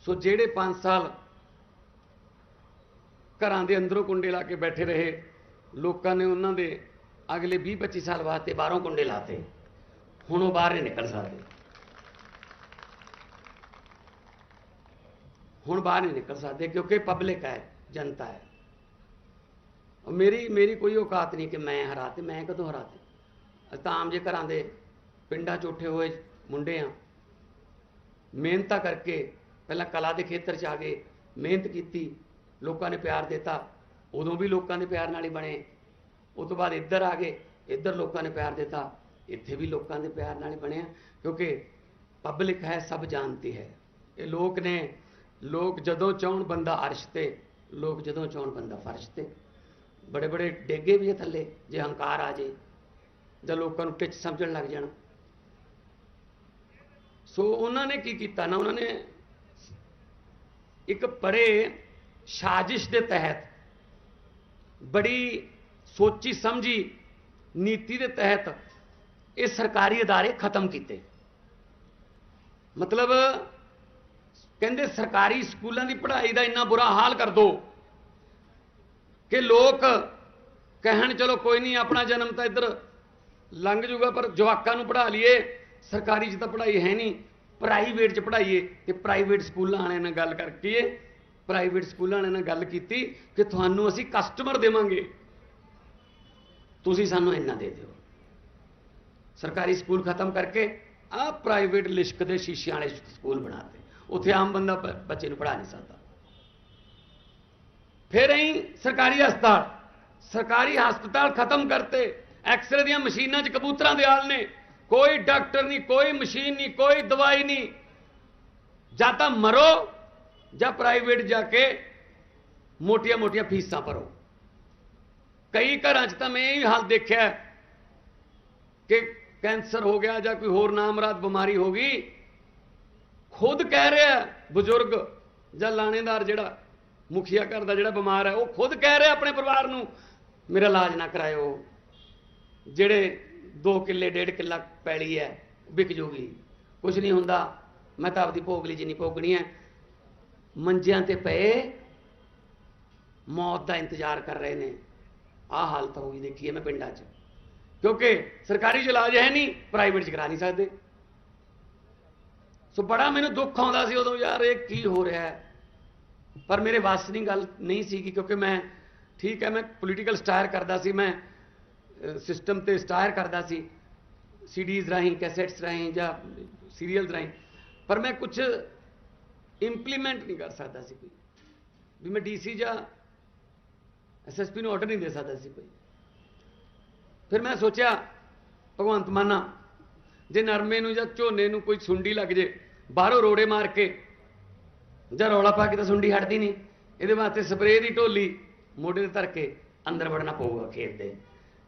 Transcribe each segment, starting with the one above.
ਸੋ ਜਿਹੜੇ 5 ਸਾਲ ਘਰਾਂ ਦੇ ਅੰਦਰੋਂ ਕੁੰਡੇ ਲਾ ਕੇ ਬੈਠੇ ਰਹੇ, ਲੋਕਾਂ ਨੇ ਉਹਨਾਂ ਦੇ ਅਗਲੇ 20 25 ਸਾਲ ਵਾਸਤੇ ਬਾਹਰੋਂ ਕੁੰਡੇ ਲਾਤੇ। ਹੁਣ ਉਹ ਬਾਹਰ ਨਹੀਂ ਨਿਕਲ ਸਕਦੇ। ਹੁਣ ਬਾਹਰ ਨਹੀਂ ਨਿਕਲ ਸਕਦੇ ਕਿਉਂਕਿ ਪਬਲਿਕ ਹੈ, ਜਨਤਾ ਹੈ। ਔਰ ਮੇਰੀ ਮੇਰੀ ਕੋਈ ਔਕਾਤ ਨਹੀਂ ਕਿ ਮੈਂ ਹਰਾਤੇ, ਮੈਂ ਕਦੋਂ ਹਰਾਤੇ? ਅਸੀਂ ਤਾਂ ਆਮ ਜੇ ਘਰਾਂ ਦੇ ਪਿੰਡਾਂ 'ਚ ਉੱਠੇ ਹੋਏ ਮੁੰਡੇ ਆ ਮਿਹਨਤਾਂ ਕਰਕੇ ਪਹਿਲਾਂ ਕਲਾ ਦੇ ਖੇਤਰ 'ਚ ਆ ਗਏ, ਮਿਹਨਤ ਕੀਤੀ, ਲੋਕਾਂ ਨੇ ਪਿਆਰ ਦਿੱਤਾ, ਉਦੋਂ ਵੀ ਲੋਕਾਂ ਦੇ ਪਿਆਰ ਨਾਲ ਹੀ ਬਣੇ। ਉਸ ਤੋਂ ਬਾਅਦ ਇੱਧਰ ਆ ਗਏ, ਇੱਧਰ ਲੋਕਾਂ ਨੇ ਪਿਆਰ ਦਿੱਤਾ, ਇੱਥੇ ਵੀ ਲੋਕਾਂ ਦੇ ਪਿਆਰ ਨਾਲ ਹੀ ਬਣਿਆ ਕਿਉਂਕਿ ਪਬਲਿਕ ਹੈ, ਸਭ ਜਾਣਦੀ ਹੈ। ਇਹ ਲੋਕ ਨੇ, ਲੋਕ ਜਦੋਂ ਚਾਹਣ ਬੰਦਾ ਅਰਸ਼ ਤੇ, ਲੋਕ ਜਦੋਂ ਚਾਹਣ ਬੰਦਾ ਫਰਸ਼ ਤੇ। ਬੜੇ ਬੜੇ ਡੇਗੇ ਵੀ ਆ ਥੱਲੇ, ਜੇ ਹੰਕਾਰ ਆ ਜੇ, ਜਾਂ ਲੋਕਾਂ ਨੂੰ ਟਿੱਚ ਸਮਝਣ ਲੱਗ ਜਾਣ। ਸੋ ਉਹਨਾਂ ਨੇ ਕੀ ਕੀਤਾ ਨਾ, ਉਹਨਾਂ ਨੇ ਇੱਕ ਪਰੇ ਸਾਜ਼ਿਸ਼ ਦੇ ਤਹਿਤ, ਬੜੀ ਸੋਚੀ ਸਮਝੀ ਨੀਤੀ ਦੇ ਤਹਿਤ ਇਹ ਸਰਕਾਰੀ ਅਦਾਰੇ ਖਤਮ ਕੀਤੇ। ਮਤਲਬ ਕਹਿੰਦੇ ਸਰਕਾਰੀ ਸਕੂਲਾਂ ਦੀ ਪੜ੍ਹਾਈ ਦਾ ਇੰਨਾ ਬੁਰਾ ਹਾਲ ਕਰ ਦੋ ਕਿ ਲੋਕ ਕਹਿਣ, ਚਲੋ ਕੋਈ ਨਹੀਂ, ਆਪਣਾ ਜਨਮ ਤਾਂ ਇੱਧਰ ਲੰਘ ਜੂਗਾ, ਪਰ ਜਵਾਕਾਂ ਨੂੰ ਪੜ੍ਹਾ ਲਈਏ। ਸਰਕਾਰੀ 'ਚ ਤਾਂ ਪੜ੍ਹਾਈ ਹੈ ਨਹੀਂ। ਪ੍ਰਾਈਵੇਟ 'ਚ ਪੜ੍ਹਾਈਏ ਤੇ ਪ੍ਰਾਈਵੇਟ ਸਕੂਲਾਂ ਵਾਲਿਆਂ ਨਾਲ ਗੱਲ ਕਰਕੇ, ਪ੍ਰਾਈਵੇਟ ਸਕੂਲਾਂ ਵਾਲਿਆਂ ਨਾਲ ਗੱਲ ਕੀਤੀ ਕਿ ਤੁਹਾਨੂੰ ਅਸੀਂ ਕਸਟਮਰ ਦੇਵਾਂਗੇ। ਤੁਸੀਂ ਸਾਨੂੰ ਇੰਨਾ ਦੇ ਦਿਓ। ਸਰਕਾਰੀ ਸਕੂਲ ਖਤਮ ਕਰਕੇ ਆ ਪ੍ਰਾਈਵੇਟ ਲਿਸ਼ਕ ਦੇ ਸ਼ੀਸ਼ਿਆਂ ਵਾਲੇ ਸਕੂਲ ਬਣਾਤੇ ਉੱਥੇ ਆਮ ਬੰਦਾ ਬੱਚੇ ਨੂੰ ਪੜ੍ਹਾ ਨਹੀਂ ਸਕਦਾ। ਫਿਰ ਅਸੀਂ ਸਰਕਾਰੀ ਹਸਪਤਾਲ ਸਰਕਾਰੀ ਹਸਪਤਾਲ ਖਤਮ ਕਰਤੇ। ਐਕਸਰੇ ਦੀਆਂ ਮਸ਼ੀਨਾਂ 'ਚ ਕਬੂਤਰਾਂ ਦੇ ਹਾਲ ਨੇ। ਕੋਈ ਡਾਕਟਰ ਨਹੀਂ, ਕੋਈ ਮਸ਼ੀਨ ਨਹੀਂ, ਕੋਈ ਦਵਾਈ ਨਹੀਂ। ਜਾਂ ਤਾਂ ਮਰੋ ਜਾਂ ਪ੍ਰਾਈਵੇਟ ਜਾ ਕੇ ਮੋਟੀਆਂ-ਮੋਟੀਆਂ ਫੀਸਾਂ ਭਰੋ। ਕਈ ਘਰਾਂ 'ਚ ਤਾਂ ਮੈਂ ਇਹ ਹਾਲ ਦੇਖਿਆ ਕਿ ਕੈਂਸਰ ਹੋ ਗਿਆ ਜਾਂ ਕੋਈ ਹੋਰ ਨਾਮਰਾਦ ਬਿਮਾਰੀ ਹੋ ਗਈ। ਖੁਦ ਕਹਿ ਰਿਹਾ ਬਜ਼ੁਰਗ ਜਾਂ ਲਾਣੇਦਾਰ ਜਿਹੜਾ ਮੁਖੀਆ ਘਰ ਦਾ ਜਿਹੜਾ ਬਿਮਾਰ ਹੈ, ਉਹ ਖੁਦ ਕਹਿ ਰਿਹਾ ਆਪਣੇ ਪਰਿਵਾਰ ਨੂੰ, ਮੇਰਾ ਇਲਾਜ ਨਾ ਕਰਾਇਓ। ਜਿਹੜੇ 2 ਕਿੱਲੇ, ਡੇਢ ਕਿੱਲਾ ਪੈਲੀ ਹੈ, ਵਿਕ ਜੂਗੀ। ਕੁਝ ਨਹੀਂ ਹੁੰਦਾ। ਮੈਂ ਤਾਂ ਆਪਦੀ ਭੋਗਲੀ ਜਿੰਨੀ ਭੋਗਣੀ ਹੈ, ਮੰਜਿਆਂ ਤੇ ਪਏ ਮੌਤ ਦਾ ਇੰਤਜ਼ਾਰ ਕਰ ਰਹੇ ਨੇ। ਆਹ ਹਾਲਤ ਹੋ ਗਈ, ਦੇਖੀਏ ਮੈਂ ਪਿੰਡਾਂ 'ਚ। ਕਿਉਂਕਿ ਸਰਕਾਰੀ 'ਚ ਇਲਾਜ ਹੈ ਨਹੀਂ, ਪ੍ਰਾਈਵੇਟ 'ਚ ਕਰਾ ਨਹੀਂ ਸਕਦੇ। ਸੋ ਬੜਾ ਮੈਨੂੰ ਦੁੱਖ ਆਉਂਦਾ ਸੀ ਉਦੋਂ ਯਾਰ, ਇਹ ਕੀ ਹੋ ਰਿਹਾ ਹੈ। ਪਰ ਮੇਰੇ ਵੱਸ ਦੀ ਗੱਲ ਨਹੀਂ ਸੀ ਕਿਉਂਕਿ ਮੈਂ ਠੀਕ ਹੈ, ਮੈਂ ਪੋਲੀਟੀਕਲ ਸਟਾਇਰ ਕਰਦਾ ਸੀ। ਮੈਂ ਸਿਸਟਮ ਤੇ ਸਟਾਇਰ ਕਰਦਾ ਸੀ ਸੀਡੀਜ਼ ਰਾਹੀਂ ਕੈਸੇਟਸ ਰਾਹੀਂ ਜਾਂ ਸੀਰੀਅਲਸ ਰਾਹੀਂ, ਪਰ ਮੈਂ ਕੁਝ ਇੰਪਲੀਮੈਂਟ ਨਹੀਂ ਕਰ ਸਕਦਾ ਸੀ ਕੋਈ। ਵੀ ਮੈਂ ਡੀਸੀ ਜਾਂ ਐਸਐਸਪੀ ਨੂੰ ਆਰਡਰ ਨਹੀਂ ਦੇ ਸਕਦਾ ਸੀ ਕੋਈ। ਫਿਰ ਮੈਂ ਸੋਚਿਆ, ਭਗਵੰਤ ਮਾਨਾ ਜੇ ਨਰਮੇ ਨੂੰ ਜਾਂ ਝੋਨੇ ਨੂੰ ਕੋਈ ਸੁੰਡੀ ਲੱਗ ਜੇ, ਬਾਹਰੋਂ ਰੋੜੇ ਮਾਰ ਕੇ ਜਾਂ ਰੌਲਾ ਪਾ ਕੇ ਤਾਂ ਸੁੰਡੀ ਹਟਦੀ ਨਹੀਂ, ਇਹਦੇ ਵਾਸਤੇ ਸਪਰੇਅ ਦੀ ਢੋਲੀ ਮੋਢੇ ਤੇ ਧਰ ਕੇ ਅੰਦਰ ਵੜਨਾ ਪਊਗਾ ਖੇਤ ਦੇ।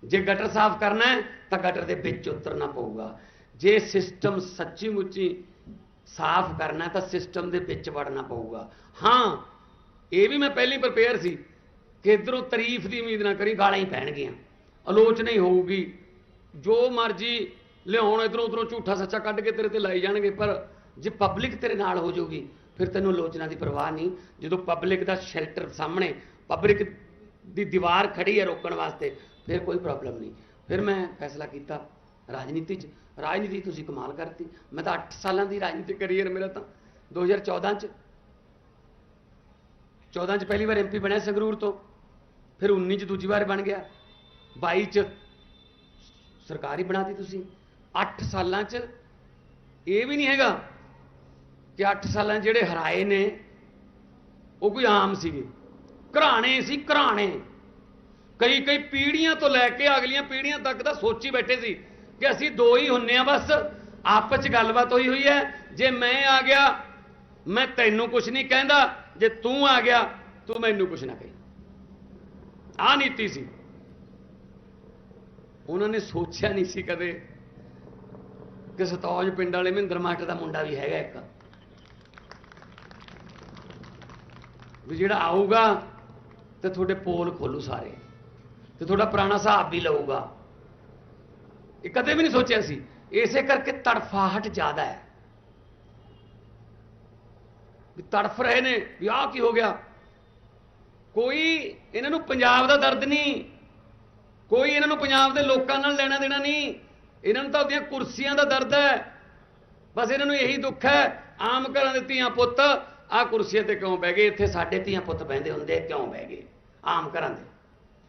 ਜੇ ਗਟਰ ਸਾਫ਼ ਕਰਨਾ ਹੈ, ਤਾਂ ਗਟਰ ਦੇ ਵਿੱਚ ਉਤਰਨਾ ਪਊਗਾ। ਜੇ ਸਿਸਟਮ ਸੱਚੀ ਮੁੱਚੀ ਸਾਫ਼ ਕਰਨਾ ਤਾਂ ਸਿਸਟਮ ਦੇ ਵਿੱਚ ਵੜਨਾ ਪਊਗਾ। ਹਾਂ, ਇਹ ਵੀ ਮੈਂ ਪਹਿਲੀ ਪ੍ਰਪੇਅਰ ਸੀ ਕਿ ਇਧਰੋਂ ਤਾਰੀਫ ਦੀ ਉਮੀਦ ਨਾ ਕਰੀ, ਗਾਲਾਂ ਹੀ ਪੈਣਗੀਆਂ। ਆਲੋਚਨਾ ਹੀ ਹੋਊਗੀ। ਜੋ ਮਰਜ਼ੀ ਲਿਆਉਣ, ਇਧਰੋਂ ਉਧਰੋਂ ਝੂਠਾ ਸੱਚਾ ਕੱਢ ਕੇ ਤੇਰੇ ਤੇ ਲਾਈ ਜਾਣਗੇ, ਪਰ ਜੇ ਪਬਲਿਕ ਤੇਰੇ ਨਾਲ ਹੋ ਜਾਊਗੀ, ਫਿਰ ਤੈਨੂੰ ਆਲੋਚਨਾ ਦੀ ਪਰਵਾਹ ਨਹੀਂ। ਜਦੋਂ ਪਬਲਿਕ ਦਾ ਸ਼ੈਲਟਰ ਸਾਹਮਣੇ ਪਬਲਿਕ ਦੀ ਦੀਵਾਰ ਖੜੀ ਹੈ ਰੋਕਣ ਵਾਸਤੇ ਫਿਰ ਕੋਈ ਪ੍ਰੋਬਲਮ ਨਹੀਂ। ਫਿਰ ਮੈਂ ਫੈਸਲਾ ਕੀਤਾ ਰਾਜਨੀਤੀ 'ਚ। ਰਾਜਨੀਤੀ ਤੁਸੀਂ ਕਮਾਲ ਕਰਤੀ। ਮੈਂ ਤਾਂ 8 ਸਾਲਾਂ ਦੀ ਰਾਜਨੀਤਿਕ ਕੈਰੀਅਰ ਮੇਰਾ ਤਾਂ। 2014 'ਚ। 14 'ਚ ਪਹਿਲੀ ਵਾਰ ਐਮਪੀ ਬਣਿਆ ਸੰਗਰੂਰ ਤੋਂ। ਫਿਰ 19 'ਚ ਦੂਜੀ ਵਾਰ ਬਣ ਗਿਆ। 22 'ਚ ਸਰਕਾਰ ਹੀ ਬਣਾਤੀ ਤੁਸੀਂ। 8 ਸਾਲਾਂ 'ਚ ਇਹ ਵੀ ਨਹੀਂ ਹੈਗਾ ਕਿ 8 ਸਾਲਾਂ ਜਿਹੜੇ ਹਰਾਏ ਨੇ, ਉਹ ਕੋਈ ਆਮ ਸੀਗੇ। ਘਰਾਣੇ ਸੀ, ਘਰਾਣੇ। ਕਈ ਕਈ ਪੀੜ੍ਹੀਆਂ ਤੋਂ ਲੈ ਕੇ ਅਗਲੀਆਂ ਪੀੜ੍ਹੀਆਂ ਤੱਕ ਤਾਂ ਸੋਚੀ ਬੈਠੇ ਸੀ ਕਿ ਅਸੀਂ ਦੋ ਹੀ ਹੁੰਨੇ ਆ ਬਸ, ਆਪਸ 'ਚ ਗੱਲਬਾਤ ਹੋਈ ਹੋਈ ਹੈ। ਜੇ ਮੈਂ ਆ ਗਿਆ, ਮੈਂ ਤੈਨੂੰ ਕੁਝ ਨਹੀਂ ਕਹਿੰਦਾ। ਜੇ ਤੂੰ ਆ ਗਿਆ, ਤੂੰ ਮੈਨੂੰ ਕੁਝ ਨਾ ਕਹੀ। ਆ ਨੀਤੀ ਸੀ। ਉਹਨਾਂ ਨੇ ਸੋਚਿਆ ਨਹੀਂ ਸੀ ਕਦੇ ਕਿ ਸਤੌਜ ਪਿੰਡ ਵਾਲੇ ਮਹਿੰਦਰ ਮਾਸਟਰ ਦਾ ਮੁੰਡਾ ਵੀ ਹੈਗਾ ਇੱਕ। ਵੀ ਜਿਹੜਾ ਆਊਗਾ ਤੇ ਤੁਹਾਡੇ ਪੋਲ ਖੋਲੂ ਸਾਰੇ। ਤੇ ਤੁਹਾਡਾ ਪੁਰਾਣਾ ਹਿਸਾਬ ਵੀ ਲਊਗਾ। ਇਹ ਕਦੇ ਵੀ ਨਹੀਂ ਸੋਚਿਆ ਸੀ। ਇਸੇ ਕਰਕੇ ਤੜਫਾਹਟ ਜ਼ਿਆਦਾ ਹੈ। ਵੀ ਤੜਫ ਰਹੇ ਨੇ, ਵੀ ਆਹ ਕੀ ਹੋ ਗਿਆ? ਕੋਈ ਇਹਨਾਂ ਨੂੰ ਪੰਜਾਬ ਦਾ ਦਰਦ ਨਹੀਂ। ਕੋਈ ਇਹਨਾਂ ਨੂੰ ਪੰਜਾਬ ਦੇ ਲੋਕਾਂ ਨਾਲ ਲੈਣਾ ਦੇਣਾ ਨਹੀਂ। ਇਹਨਾਂ ਨੂੰ ਤਾਂ ਉਹਦੀਆਂ ਕੁਰਸੀਆਂ ਦਾ ਦਰਦ ਹੈ। ਬਸ ਇਹਨਾਂ ਨੂੰ ਇਹੀ ਦੁੱਖ ਹੈ, ਆਮ ਘਰਾਂ ਦੇ ਧੀਆਂ ਪੁੱਤ, ਆਹ ਕੁਰਸੀਆਂ ਤੇ ਕਿਉਂ ਬਹਿ ਗਏ? ਇੱਥੇ ਸਾਡੇ ਧੀਆਂ ਪੁੱਤ ਬਹਿੰਦੇ ਹੁੰਦੇ ਕਿਉਂ ਬਹਿ ਗਏ? ਆਮ ਘਰਾਂ ਦੇ।